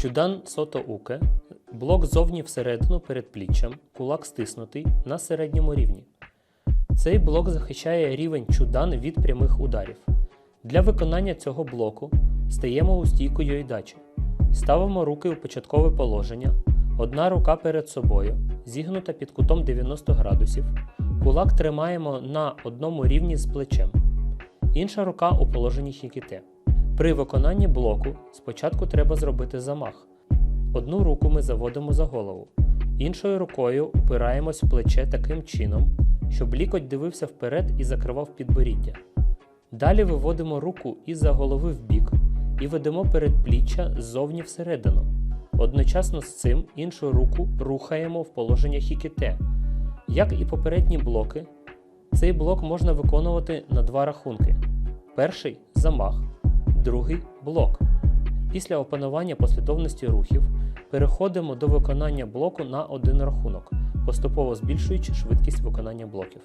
Чудан сото уке. Блок зовні всередину перед пліччям, кулак стиснутий на середньому рівні. Цей блок захищає рівень чудан від прямих ударів. Для виконання цього блоку стаємо у стійку йойдачі. Ставимо руки у початкове положення, одна рука перед собою, зігнута під кутом 90 градусів. Кулак тримаємо на одному рівні з плечем. Інша рука у положенні хікіте. При виконанні блоку спочатку треба зробити замах. Одну руку ми заводимо за голову, іншою рукою упираємось в плече таким чином, щоб лікоть дивився вперед і закривав підборіддя. Далі виводимо руку із-за голови в бік і ведемо передпліччя ззовні всередину. Одночасно з цим іншу руку рухаємо в положення хікіте. Як і попередні блоки, цей блок можна виконувати на два рахунки: перший замах, другий блок. Після опанування послідовності рухів переходимо до виконання блоку на один рахунок, поступово збільшуючи швидкість виконання блоків.